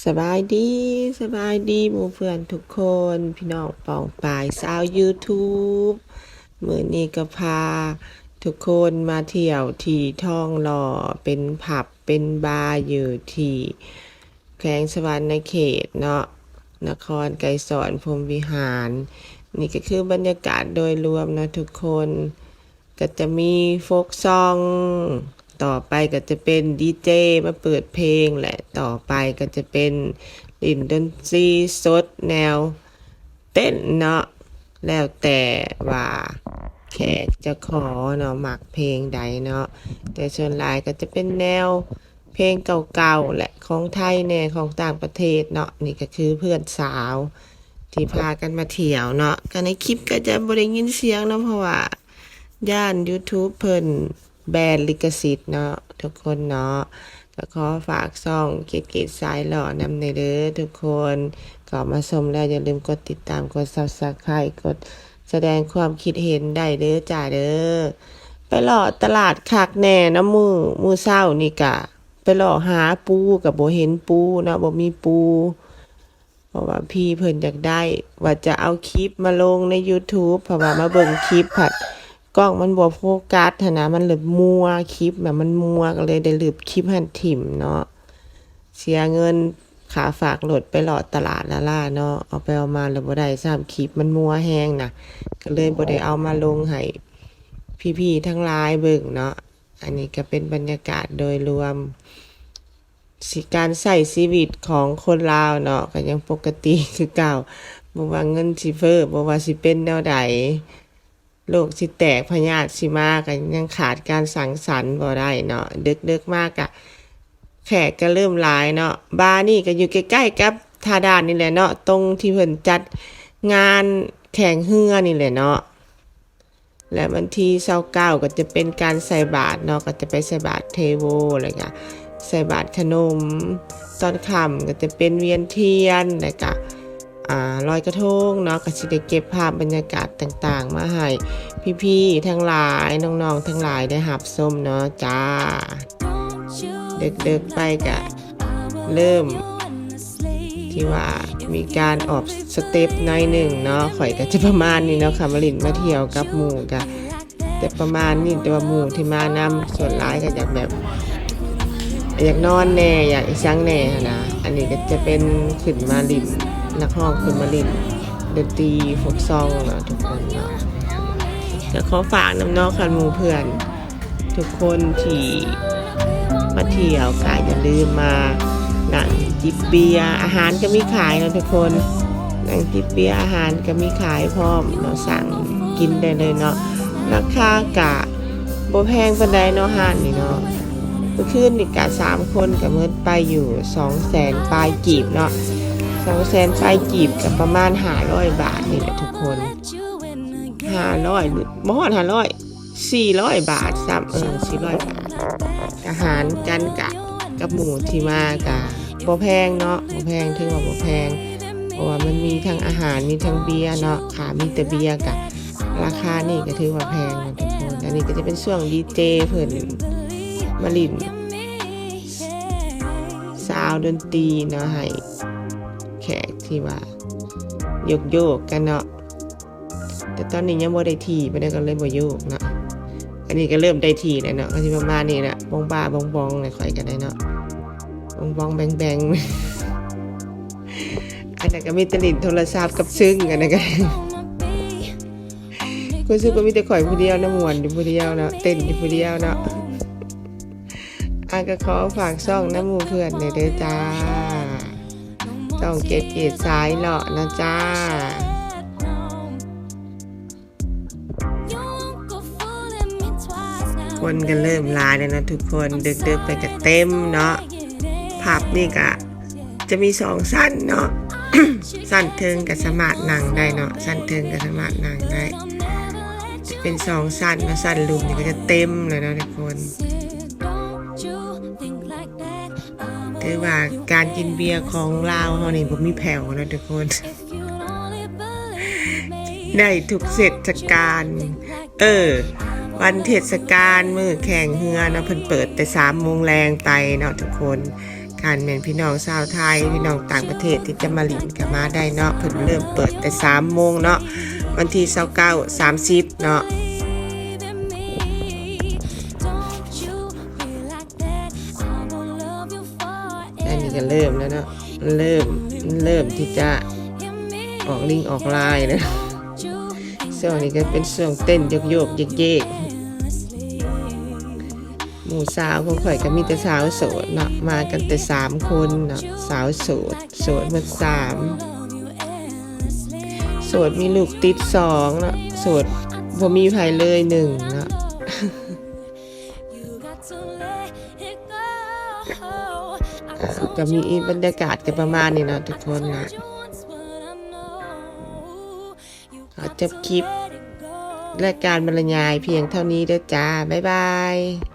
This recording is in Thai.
สบายดีสบายดีหมู่เพื่อนทุกคน พี่น้องปองปายสาว YouTube มือนี้ก็พา ทุกคนมาเที่ยวที่ท่องหล่อเป็นผับเป็นบาร์อยู่ที่แขวงสวรรค์ในเขตเนาะนครไกรสอนพรมวิหาร นี่ก็คือบรรยากาศโดยรวมนะทุกคน ก็จะมีโฟกซอง ต่อไปก็จะเป็นดีเจมาเปิดเพลงแหละต่อไปก็จะเป็นลินดนตรีสดแนว เต้นเนาะแล้วแต่ว่าแขกจะขอเนาะหมักเพลงใดเนาะแต่ส่วนหลายก็จะเป็นแนวเพลงเก่าๆและของไทยแน่ของต่างประเทศเนาะนี่ก็คือเพื่อนสาวที่พากันมาเที่ยวเนาะก็ในคลิปก็จะบริยินเสียงเนาะเพราะว่าย่าน YouTube เพิ่น แบนลิขสิทธิ์เนาะทุกคนเนาะก็ขอฝากซ่องกตเกตสายหล่อนำในเด้อทุกคนก็มาชมแล้วอย่าลืมกดติดตามกด Subscribe กดแสดงความคิดเห็นได้เด้อจ้าเด้อไปหล่อตลาดคักแน่นะมือมือเศร้านี่กะ ไปหล่อหาปูกับโบเห็นปูเนาะบ่มีปูเพราะว่าพี่เพิ่นอยากได้ ว่าจะเอาคลิปมาลงใน YouTube เพราะว่ามาเบิ่งคลิปผัด กล้องมันบ่โฟกัสนะมันเลยมัวคลิปแบบมันมัวก็เลยได้หลืบคลิปหันถิ่มเนาะเสียเงินขาฝากหลดไปหลอดตลาดละล่าเนาะเอาไปเอามาแล้วบ่ได้ซ้ำคลิปมันมัวแห้งนะก็เลยบ่ได้เอามาลงให้พี่ๆทั้งหลายเบิ่งเนาะอันนี้ก็เป็นบรรยากาศโดยรวมสิการใส่ชีวิตของคนลาวเนาะก็ยังปกติคือเก่าบ่ว่าเงินสิเฟ้อบ่ว่าสิเป็นแนวใด โลกสิแตกพยาธิสิมากันยังขาดการสังสรรค์บ่ได้เนาะดึกดึกๆมากอะแขกก็เริ่มหลายเนาะบาร์นี่ก็อยู่ใกล้ๆกับทาดานนี่แหละเนาะตรงที่เพิ่นจัดงานแข่งเฮือนี่แหละเนาะและวันที่เช้าเก้าก็จะเป็นการใส่บาตรเนาะก็จะไปใส่บาตรเทโวอะไรก็ใส่บาตรขนม ตอนค่ำก็จะเป็นเวียนเทียนแล้วก็อ่า ลอยกระทงเนาะก็สิได้เก็บภาพบรรยากาศต่างๆ มาให้พี่ๆทั้งหลายน้องๆทั้งหลายได้หับส้มเนาะจ้าเด็กๆไปกะเริ่ม ที่ว่ามีการออกสเต็ปน้อยหนึ่งเนาะข่อยก็จะประมาณนี้เนาะค่ะมาลินมาเที่ยวกับหมู่กะแต่ประมาณนี้ตัวาหมู่ที่มานำส่วนร้ายก็อยากแบบ อยากนอนแน่อยากอีช่างแน่นนะอันนี้ก็จะเป็นขึ้นมาลิน นักร้องขึ้นมาลินดนตรีฟกซองเนาะทุกคนเนาะก็ขอฝากน้ำนองคันมูเพื่อน ทุกคนที่มาเที่ยวก็อย่าลืมมาหนังจิบเบียอาหารก็มีขายเนาะทุกคนหนังจิบเบียอาหารก็มีขายพร้อมเราะสั่งกินได้เลยเนาะราคากะโบแพงปานใดเนาะห้านนี่เนาะเมื่อคืนนี่กะสามคนกับเมื่อไปอยู่สองแสนปลายกีบเนาะ สองแสนปลายกีบกับประมาณห้าร้อยบาทนี่แหละทุกคนห้าร้อยบ่อดห้าร้อยสี่ร้อยบาทซ้ำเออสี่ร้อยบาทอาหารกันกะกับหมูที่มากะบ่แพงเนาะบ่แพงถึงว่าบ่แพงเพราะว่ามันมีทั้งอาหารมีทั้งเบียร์เนาะขามีแต่เบียร์กะราคานี่ก็ถือว่าแพงนะทุกคนอันนี้ก็จะเป็นช่วงดีเจเพิ่นมาลินซาวดนตรีเนาะให้ กที่ว่าโยกโยกกันเนาะแต่ตอนนี้ยังบ่ได้ทีไม่ได้ก็เลยบ่โยกเนาะอันนี้ก็เริ่มได้ทีแล้วเนาะก็สิประมาณนี้แหละบองบ้าบองบองเลยค่อยกันได้เนาะบองบองแบงแบงอันนั้นก็มีตลินโทรศัพท์กับซึ้งกันนะกันคุณซึ้งก็มีแต่ข่อยผู้เดียวนะมวนอยู่ผู้เดียวเนาะเต้นอยู่ผู้เดียวเนาะอานก็ขอฝากช่องน้ำมูเพื่อนในเด้อจ้า ช่องเกตเกตซ้ายเลาะนะจ้าคนกันเริ่มลายแล้วนะทุกคนดึกๆไปกันเต็มเนาะผับนี่ก็จะมีสองสั้นเนาะสั้นเทิงกับสมาร์ทนั่งได้เนาะสั้นเทิงกับสมาร์ทนั่งได้ จะเป็นสองสั้นนะสั้นลุมนี่ก็จะเต็มเลยนะทุกคน ถือว่าการกินเบียร์ของลาวเฮานี่บ่มีแผ่วนะทุกคน ได้ทุกเทศกาลเออ วันเทศกาลมือแข่งเฮือนะเพิ่นเปิดแต่สามโมงแรงไปเนาะทุกคนการแม่นพี่น้องชาวไทยพี่น้องต่างประเทศที่จะมาลินก็มาได้เนาะเพิ่นเริ่มเปิดแต่3โมงเนาะวันที่29 30เนาะอันาะ นี้ก็เริ่มแล้วเนาะเริ่มเริ่มที่จะออกลิงออกลายแล้วช่วงนี้ก็เป็นช่วงเต้นโยกโยกเยกหมู่สาวของข่อยก็มีแต่สาวโสดเนาะมากันแต่สามคนเนาะสาวโสดโสดหมาสามโสดมีลูกติดสองเนาะโสดบ่มีใครเลยหนึ่งเนาะ ก็มีบรรยากาศกันประมาณนี้เนาะทุกคนนะขอจบคลิปและการบรรยายเพียงเท่านี้เด้อจ้า บ๊ายบาย